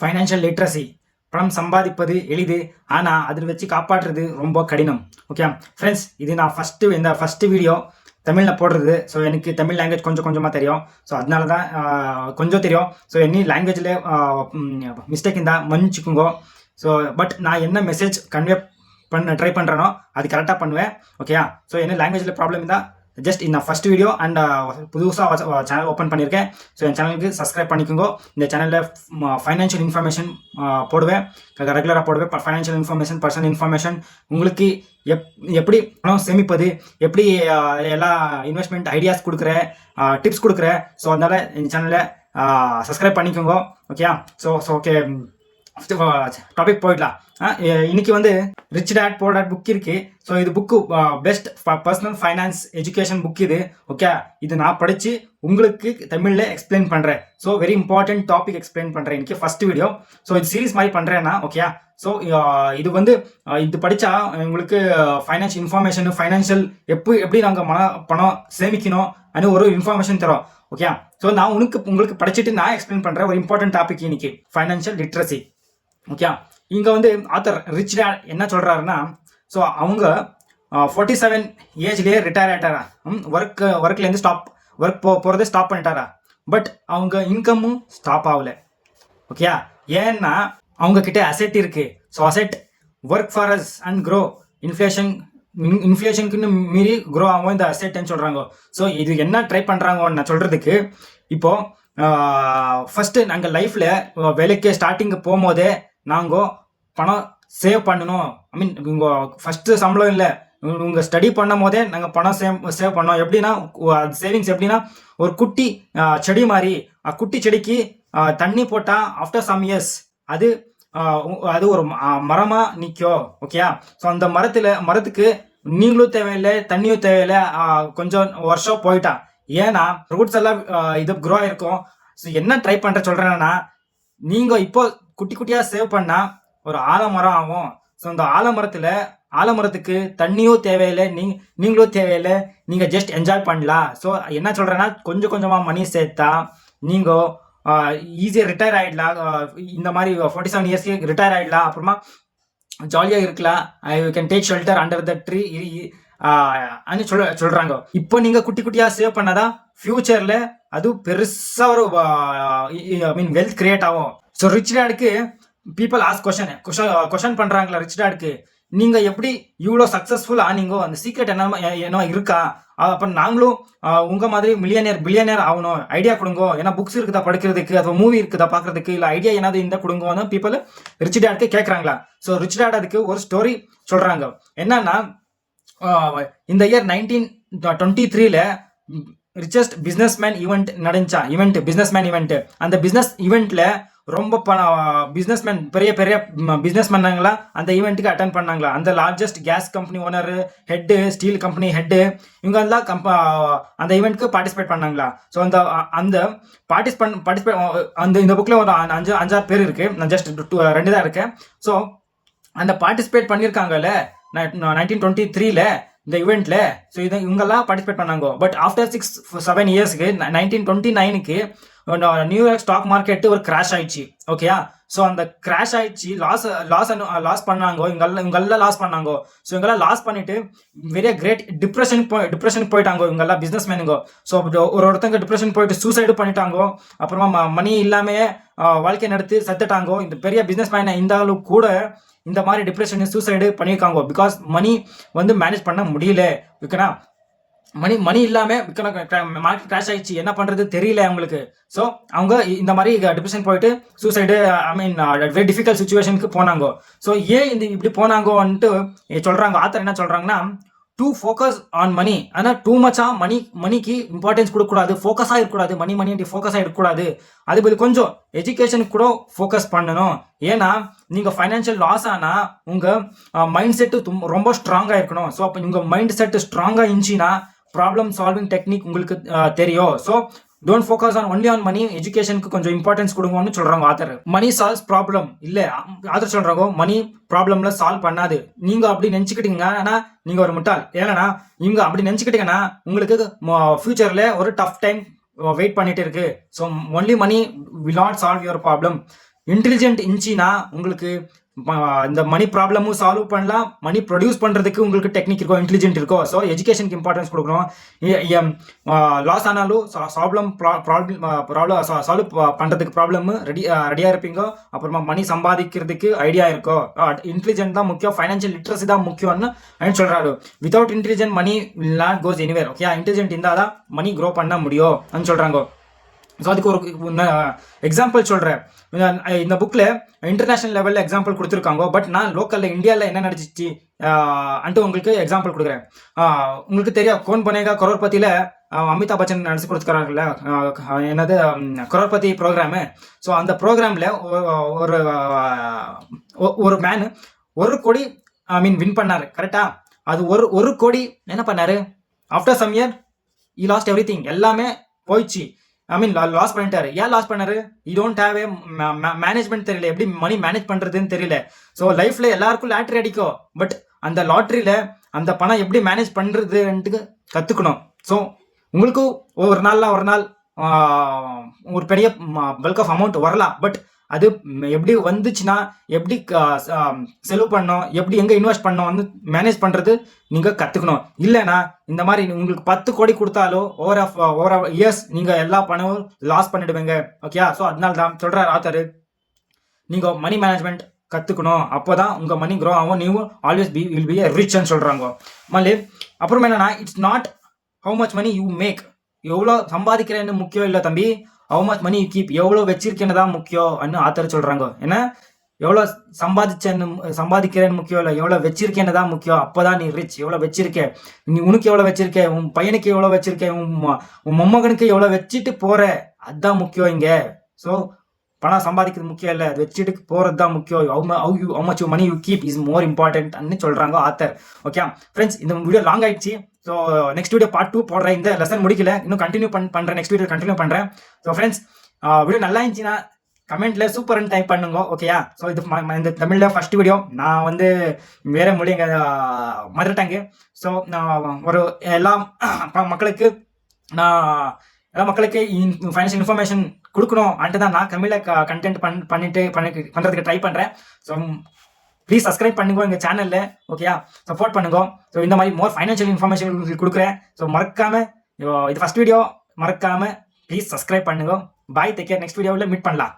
Financial literacy பணம் சம்பாதிப்பது எளிது ஆனால் அதில் வச்சு காப்பாற்றுறது ரொம்ப கடினம். ஓகே ஃப்ரெண்ட்ஸ் இது நான் ஃபஸ்ட்டு இந்த ஃபஸ்ட்டு வீடியோ தமிழில் போடுறது. ஸோ எனக்கு தமிழ் லாங்குவேஜ் கொஞ்சம் கொஞ்சமாக தெரியும். ஸோ அதனால தான் கொஞ்சம் தெரியும். ஸோ எனி லாங்குவேஜில் மிஸ்டேக் இருந்தால் மன்னிச்சுக்குங்க. ஸோ பட் நான் என்ன மெசேஜ் கன்வே பண்ண ட்ரை பண்ணுறேனோ அது கரெக்டாக பண்ணுவேன். ஓகேயா ஸோ என்ன லாங்குவேஜில் ப்ராப்ளம் இருந்தால் ஜஸ்ட் இந்த ஃபர்ஸ்ட் வீடியோ அண்ட் புதுசாக சேனல் ஓப்பன் பண்ணியிருக்கேன் ஸோ என் சேனலுக்கு சப்ஸ்கிரைப் பண்ணிக்கோங்க. இந்த சேனலில் ஃபைனான்ஷியல் இன்ஃபர்மேஷன் போடுவேன். ரெகுலராக போடுவேன். ஃபைனான்ஷியல் இன்ஃபர்மேஷன் பர்சனல் இன்ஃபர்மேஷன் உங்களுக்கு எப் எப்படி பணம் சேமிப்பது எப்படி எல்லா இன்வெஸ்ட்மெண்ட் ஐடியாஸ் கொடுக்குறேன் டிப்ஸ் கொடுக்குறேன். ஸோ அதனால் இந்த சேனலை சப்ஸ்கிரைப் பண்ணிக்கோங்க. ஓகேயா ஸோ ஸோ ஓகே டாபிக் போயிடலாம். ஆ, இன்னைக்கு வந்து rich dad poor dad book இருக்கு. ஸோ இது book best personal finance education book இது. ஓகே இது நான் படித்து உங்களுக்கு தமிழில் எக்ஸ்பிளைன் பண்ணுறேன் so very important topic explain பண்ணுறேன் இன்னைக்கு ஃபர்ஸ்ட் வீடியோ ஸோ இது சீரிஸ் மாதிரி பண்ணுறேன்னா ஓகே ஸோ இது வந்து இது படித்தா உங்களுக்கு ஃபைனான்ஷியல் இன்ஃபர்மேஷன் ஃபைனான்ஷியல் எப்போ எப்படி நாங்கள் மன பணம் சேமிக்கணும் அப்படின்னு ஒரு இன்ஃபர்மேஷன் தரோம். ஓகே ஸோ நான் உனக்கு உங்களுக்கு படிச்சுட்டு நான் எக்ஸ்பிளைன் பண்ணுறேன் ஒரு இம்பார்ட்டன்ட் டாபிக் இன்னைக்கு. ஃபைனான்ஷியல் லிட்ரஸி ஓகே இங்கே வந்து ஆத்தர் ரிச் டேட் என்ன சொல்கிறாருன்னா ஸோ அவங்க ஃபார்ட்டி செவன் ஏஜ்லேயே ரிட்டையர் ம் ஒர்க் ஒர்க்லேருந்து ஸ்டாப் ஒர்க் போ போகிறதே ஸ்டாப் பண்ணிட்டாரா? பட் அவங்க இன்கமும் ஸ்டாப் ஆகல. ஓகே ஏன்னா அவங்க கிட்ட அசெட் இருக்கு. So asset work for us and grow inflation இன்ஃப்ளேஷனுக்குன்னு மீறி க்ரோ ஆகும் இந்த அசெட்னு சொல்கிறாங்க ஸோ இது என்ன ட்ரை பண்றாங்கன்னு நான் சொல்கிறதுக்கு இப்போது ஃபஸ்ட்டு நாங்கள் லைஃப்பில் வேலைக்கு ஸ்டார்டிங்கு போகும்போதே நாங்கள் பணம் சேவ் பண்ணணும். ஐ மீன் உங்கள் ஃபஸ்ட்டு சம்பளம் இல்லை. உங்கள் ஸ்டடி பண்ணும் போதே நாங்கள் பணம் சேவ் சேவ் பண்ணோம். எப்படின்னா சேவிங்ஸ் எப்படின்னா ஒரு குட்டி செடி மாதிரி. குட்டி செடிக்கு தண்ணி போட்டால் ஆஃப்டர் சம் இயர்ஸ் அது அது ஒரு மரமாக நிற்கும் ஓகேயா ஸோ அந்த மரத்தில் மரத்துக்கு நீங்களும் தேவையில்லை தண்ணியும் தேவையில்லை. கொஞ்சம் வருஷம் போயிட்டா. ஏன்னா ரூட்ஸ் எல்லாம் இது க்ரோ ஆயிருக்கும். ஸோ என்ன ட்ரை பண்ணுற சொல்கிறேன்னா நீங்கள் இப்போ குட்டி குட்டியாக சேவ் பண்ணால் ஒரு ஆலமரம் ஆகும். ஸோ அந்த ஆலமரத்தில் ஆலமரத்துக்கு தண்ணியும் தேவையில்லை நீ நீங்களும் தேவையில்லை நீங்கள் ஜஸ்ட் என்ஜாய் பண்ணலாம். ஸோ என்ன சொல்கிறேன்னா கொஞ்சம் கொஞ்சமாக மணி சேர்த்தா நீங்கள் ஈஸியாக ரிட்டையர் ஆயிடலாம். இந்த மாதிரி ஃபார்ட்டி செவன் இயர்ஸ்க்கு ரிட்டையர் ஆயிடலாம். அப்புறமா ஜாலியாக இருக்கலாம். I can take shelter under the tree అని சொல்ல சொல்கிறாங்க இப்போ நீங்கள் குட்டி குட்டியாக சேவ் பண்ணாதான் ஃப்யூச்சரில் அது பெருசாக ஒரு ஐ மீன் வெல்த் கிரியேட் ஆகும். ஸோ ரிச் டேடுக்கு பீப்புள் ஆஸ் கொஷன் கொஷன் பண்ணுறாங்களா ரிச் டேடுக்கு நீங்கள் எப்படி இவ்வளோ சக்ஸஸ்ஃபுல் ஆனீங்கோ? அந்த சீக்ரெட் என்ன என்ன இருக்கா? அப்போ நாங்களும் உங்கள் மாதிரி மில்லியனியர் பில்லியனியர் ஆகணும். ஐடியா கொடுங்க. ஏன்னா புக்ஸ் இருக்குதா படிக்கிறதுக்கு? அது மூவி இருக்குதா பார்க்கறதுக்கு இல்லை ஐடியா ஏதாவது இந்த கொடுங்கோன்னு பீப்புள் ரிச் டேடுக்கு கேட்குறாங்களா ஸோ ரிச் டேட் அதுக்கு ஒரு ஸ்டோரி சொல்கிறாங்க என்னன்னா இந்த இயர் நைன்டீன் டுவெண்ட்டி த்ரீல ரிச்சஸ்ட் பிஸ்னஸ் மேன் ஈவெண்ட் நடந்துச்சா? ஈவெண்ட் பிஸ்னஸ் மேன் ஈவெண்ட் அந்த பிஸ்னஸ் ஈவெண்ட்ல ரொம்ப பிஸ்னஸ் பிஸ்னஸ்மேன் பெரிய பெரிய பிஸ்னஸ் பண்ணாங்களா அந்த ஈவெண்ட்டுக்கு அட்டன் பண்ணாங்களா. அந்த largest gas company owner head steel company head இவங்க எல்லாம் கம்ப அந்த ஈவெண்ட்க்கு பார்ட்டிசிபேட் பண்ணாங்களா. ஸோ அந்த அந்த பார்ட்டிசிபேட் பார்ட்டிசிபேட் அந்த இந்த புக்கில் ஒரு அஞ்சு அஞ்சாறு பேர் இருக்குது நான் ஜஸ்ட் டூ ரெண்டு தான் இருக்கேன். ஸோ அந்த பார்ட்டிசிபேட் பண்ணியிருக்காங்கல்ல நைன்டீன் டுவெண்ட்டி த்ரீல இந்த இவெண்ட்ல ஸோ இதை இவங்கெல்லாம் பார்ட்டிசிபேட் பண்ணாங்க. பட் ஆஃப்டர் சிக்ஸ் செவன் இயர்ஸ்க்கு நைன்டீன் டுவெண்ட்டி நைனுக்கு நியூயார்க் ஸ்டாக் மார்க்கெட் ஒரு கிராஷ் ஆயிடுச்சு. ஓகேயா ஸோ அந்த கிராஷ் ஆயிடுச்சு லாஸ் லாஸ் லாஸ் பண்ணாங்க. இவங்கெல்லாம் இவங்கெல்லாம் லாஸ் பண்ணாங்க. ஸோ இவங்கெல்லாம் லாஸ் பண்ணிட்டு வெரிய கிரேட் டிப்ரெஷன் டிப்ரெஷனுக்கு டிப்ரெஷன் போயிட்டாங்க இவங்கெல்லாம் பிஸ்னஸ் மேனுங்க ஸோ ஒரு ஒருத்தங்க டிப்ரெஷன் போயிட்டு சூசைடு பண்ணிட்டாங்க. அப்புறமா மணி இல்லாமையே வாழ்க்கை நடத்தி செத்துட்டாங்க. இந்த பெரிய பிஸ்னஸ் மேன் இந்த கூட இந்த மாதிரி டிப்ரெஷன் சூசைடு பண்ணியிருக்காங்க? பிகாஸ் மணி வந்து மேனேஜ் பண்ண முடியல. ஓகேனா மணி மணி இல்லாமல் மார்க்கெட் கிராஷ் ஆகிடுச்சு என்ன பண்ணுறது தெரியல அவங்களுக்கு. ஸோ அவங்க இந்த மாதிரி டிப்ரெஷன் போயிட்டு suicide I mean very difficult சுச்சுவேஷனுக்கு போனாங்க. ஸோ ஏன் இந்த இப்படி போனாங்கன்ட்டு சொல்கிறாங்க ஆத்தர் என்ன சொல்கிறாங்கன்னா டூ ஃபோக்கஸ் ஆன் மணி ஆனால் டூ மச்சா மணி மணிக்கு இம்பார்ட்டன்ஸ் கொடுக்கக்கூடாது ஃபோக்கஸாக இருக்கக்கூடாது. மணி மணி ஃபோக்கஸாக இருக்கக்கூடாது. அது பதில் கொஞ்சம் எஜுகேஷனுக்கு கூட ஃபோக்கஸ் பண்ணணும். ஏன்னா நீங்கள் ஃபைனான்ஷியல் லாஸ் ஆனால் உங்கள் மைண்ட் செட்டு ரொம்ப ஸ்ட்ராங்காக இருக்கணும். ஸோ அப்போ உங்கள் மைண்ட் செட்டு ஸ்ட்ராங்காக இருந்துச்சுன்னா ப்ராப்ளம் சால்விங் டெக்னிக் உங்களுக்கு தெரியும். So don't focus on only on money எஜுகேஷனுக்கு கொஞ்சம் இம்பார்ட்டன்ஸ் கொடுங்கன்னு சொல்றாங்க ஆத்தர் மணி சால்வ்ஸ் ப்ராப்ளம் இல்ல ஆத்தர் சொல்றாங்க மணி ப்ராப்ளம்ல சால்வ் பண்ணாது. நீங்க அப்படி நினைச்சுக்கிட்டீங்கன்னா நீங்க ஒரு முட்டாள். ஏன்னா நீங்க அப்படி நினைச்சுக்கிட்டீங்கன்னா உங்களுக்கு ஃபியூச்சர்ல ஒரு டஃப் டைம் வெயிட் பண்ணிட்டு இருக்கு. So only money will not solve your problem intelligent இன்ச்சினா உங்களுக்கு இந்த மணி ப்ராப்ளமும் சால்வ் பண்ணலாம். மணி ப்ரொடியூஸ் பண்ணுறதுக்கு உங்களுக்கு டெக்னிக் இருக்கோ இன்டெலிஜென்ட் இருக்கோ ஸோ எஜுகேஷனுக்கு இம்பார்ட்டன்ஸ் கொடுக்கணும். லாஸ் ஆனாலும் ப்ராப்ளம் ப்ராப்ளம் ப்ராப்ளம் சால்வ் பண்ணுறதுக்கு ப்ராப்ளம் ரெடி ரெடியாக இருப்பீங்க. அப்புறமா மணி சம்பாதிக்கிறதுக்கு ஐடியா இருக்கோ. இன்டெலிஜென்ட் தான் முக்கியம் ஃபைனான்ஷியல் லிட்ரஸி தான் முக்கியம்னு அப்படின்னு சொல்கிறாரு without intelligent money will not goes anywhere okay intelligent இருந்தால் தான் மணி க்ரோ பண்ண முடியும் அப்படின்னு சொல்கிறாங்க ஸோ அதுக்கு ஒரு எக்ஸாம்பிள் சொல்கிறேன் இந்த புக்கில் இன்டர்நேஷனல் லெவலில் எக்ஸாம்பிள் கொடுத்துருக்காங்க. பட் நான் லோக்கலில் இந்தியாவில் என்ன நடந்துச்சு அன்ட்டு உங்களுக்கு எக்ஸாம்பிள் கொடுக்குறேன். உங்களுக்கு தெரியும் கோன் பனேகா கரோர்பதியில் அமிதாப் பச்சன் நடிச்சு கொடுத்துருக்காங்கல்ல என்னது ம், கரோர்பதி ப்ரோக்ராமு ஸோ அந்த ப்ரோக்ராமில் ஒரு ஒரு மேனு ஒரு கோடி ஐ மீன் வின் பண்ணார். கரெக்டா அது ஒரு ஒரு கோடி என்ன பண்ணார்? After some year I lost every thing எல்லாமே போயிடுச்சு. ஐ மீன் லாஸ் பண்ணிட்டாரு. ஏன் லாஸ் பண்ணாரு? You don't have a management தெரியல. எப்படி மணி மேனேஜ் பண்றதுன்னு தெரியல. ஸோ லைஃப்ல எல்லாருக்கும் லாட்ரி அடிக்கும். பட் அந்த லாட்ரியில அந்த பணம் எப்படி மேனேஜ் பண்றதுன்ட்டு கத்துக்கணும். ஸோ உங்களுக்கும் ஒரு நாள்ல ஒரு நாள் ஒரு பெரிய பல்க் ஆஃப் அமௌண்ட் வரலாம். பட் அது எப்படி வந்துச்சுன்னா எப்படி க- செலவு பண்ணோம் எப்படி எங்கே இன்வெஸ்ட் பண்ணோம் வந்து மேனேஜ் பண்ணுறது நீங்கள் கற்றுக்கணும் இல்லைன்னா இந்த மாதிரி உங்களுக்கு பத்து கோடி கொடுத்தாலோ over of over of years நீங்கள் எல்லா பணமும் லாஸ் பண்ணிடுவீங்க. ஓகேயா ஸோ அதனால தான் சொல்கிறார் ஆத்தர் நீங்கள் மணி மேனேஜ்மெண்ட் கத்துக்கணும். அப்போதான் உங்கள் மணி க்ரோ ஆகும். நீவும் ஆல்வேஸ் பி வில் பி ரிச்னு சொல்கிறாங்க மல்லி அப்புறம் என்னன்னா it's not how much money you make எவ்வளோ சம்பாதிக்கிறேன்னு முக்கியம் இல்லை தம்பி. How much money you keep எவ்வளோ வச்சிருக்கேன்னு தான் முக்கியம் அப்படின்னு ஆத்தர் சொல்கிறாங்க ஏன்னா எவ்வளோ சம்பாதிச்சேன்னு சம்பாதிக்கிறேன்னு முக்கியம் இல்லை. எவ்வளோ வச்சிருக்கேன்னு தான் முக்கியம். அப்போதான் நீ ரிச் எவ்வளோ வச்சிருக்க? நீ உனக்கு எவ்வளோ வச்சிருக்க? உன் பையனுக்கு எவ்வளோ வச்சிருக்க? உன் உன் மொம்மகனுக்கு எவ்வளோ வச்சுட்டு போகிற அதுதான் முக்கியம் இங்கே. ஸோ பணம் சம்பாதிக்கிறது முக்கியம் இல்லை. அது வச்சுட்டு போகிறது தான் முக்கியம். How much money you keep is more இம்பார்டண்ட்னு சொல்கிறாங்க ஆத்தர் ஓகே ஃப்ரெண்ட்ஸ் இந்த வீடியோ லாங் ஆயிடுச்சு. So next video part two போடுறேன். இந்த லெசன் முடிக்கல. இன்னும் கண்டினியூ பண் பண்ணுறேன் நெக்ஸ்ட் வீடியோ கண்டினியூ பண்ணுறேன் ஸோ ஃப்ரெண்ட்ஸ் வீடியோ நல்லா இருந்துச்சுன்னா கமெண்ட்ல சூப்பர்னு டைப் பண்ணுங்க ஓகேயா ஸோ இது இந்த தமிழ்ல ஃபர்ஸ்ட் வீடியோ நான் வந்து வேற மொழி எங்க மதர் டங்கு ஸோ நான் ஒரு எல்லா மக்களுக்கு நான் எல்லா மக்களுக்கு ஃபைனான்ஷியல் இன்ஃபர்மேஷன் கொடுக்கணும். அன்ட்டு தான் நான் தமிழில் கண்டென்ட் பண் பண்ணிட்டு பண்ணி பண்ணுறதுக்கு ட்ரை பண்ணுறேன் ஸோ ப்ளீஸ் சப்ஸ்கிரைப் பண்ணுங்க எங்கள் சேனலில் ஓகேயா சப்போர்ட் பண்ணுங்க. ஸோ இந்த மாதிரி மோர் ஃபைனான்ஷியல் இன்ஃபர்மேஷன் உங்களுக்கு கொடுக்குறேன். ஸோ மறக்காம இது ஃபர்ஸ்ட் வீடியோ மறக்காம ப்ளீஸ் சப்ஸ்கிரைப் பண்ணுங்க. பாய் டேக் நெக்ஸ்ட் வீடியோவில் மீட் பண்ணலாம்.